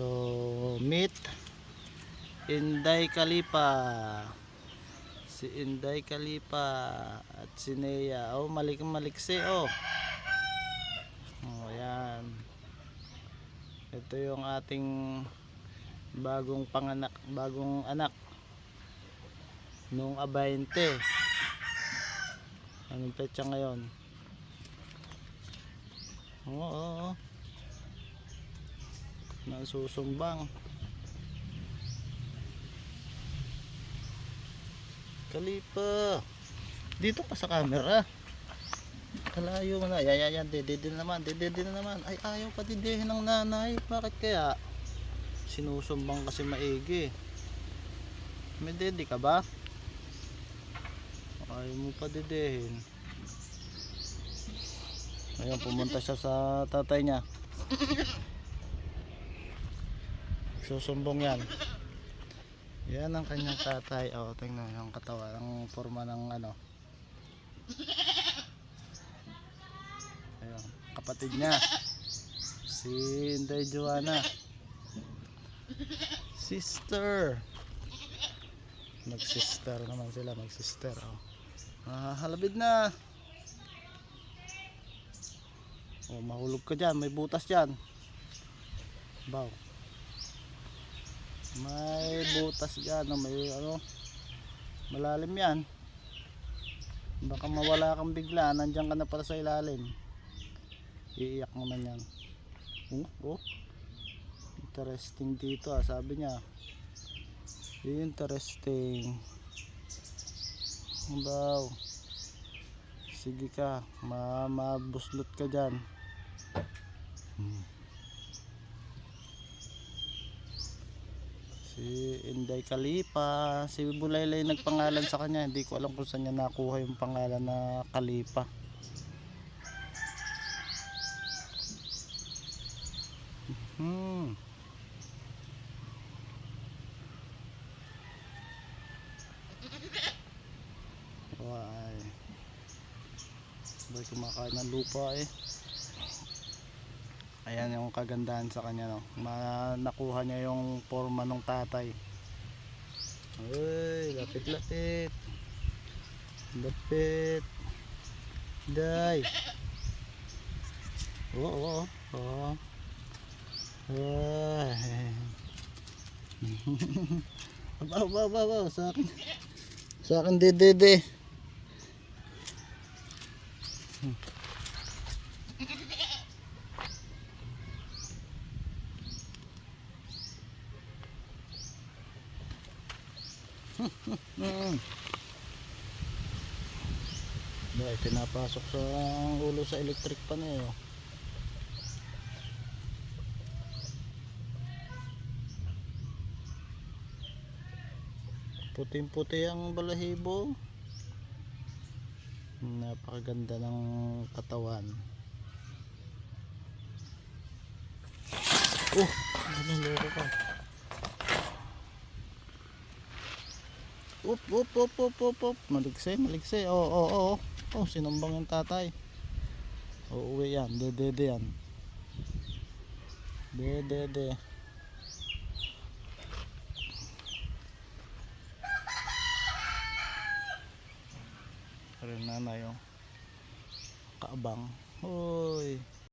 So, meet Inday Kalipa. Si Inday Kalipa at si Nea. Oh, malik maliksi oh. Oh, ayan. Ito yung ating bagong panganak, bagong anak nung abainte. Anong petsa ngayon? Oo, oo, oo. Nasusumbang. Kalipa. Dito pa sa camera. Kalayo mo na. Yan, yan, yan. Naman. Na naman. Ay, ayaw pa ng nanay. Bakit kaya? Sinusumbang kasi maigi. May dede ka ba? Ayaw mo pa didehin. Ayan, pumunta siya sa tatay niya. Susumbong yan. Yan ang kanyang tatay. O, oh, tingnan yung katawan. Ang forma ng ano. Ayan, kapatid niya. Si Inday Joanna. Sister. Mag-sister naman sila. Mag-sister. Oh. Ah, halabid na. Oh, mahulog ka dyan. May butas dyan. Baw. May butas dyan. no? May ano. Malalim yan. Baka mawala kang bigla. Nandiyan ka na pala sa ilalim. Iiyak naman yan. Oh, oh. Interesting dito ah. Sabi niya. Interesting. Baw. Sige ka. Ma mabuslot ka dyan. Hmm. Si Inday Kalipa, si Bulaylay nagpangalan sa kanya. Hindi ko alam kung saan niya nakuha yung pangalan na Kalipa. Hmm. Why? Sabay kumakain ng lupa eh. Ayan yung kagandahan sa kanya no. Ma nakuha niya yung forma ng tatay. Uy, lapit lapit. Lapit. Day. Oo, oo, oo. Ay. Baw, baw, baw, baw. Sa akin. Sa akin, dede. Mm. Dahil pinapasok sa ulo sa electric pan eh. oh. Puting-puti ang balahibo. Napakaganda ng katawan. Oh, ano loko ka? Up, up, up, up, up, up. Maligse, maligse. Oo, oo, oo. Oh, sinumbang yung tatay. Uuwi yan. Dedede yan. Dedede. Pero nanay oh. Kaabang. Hoy.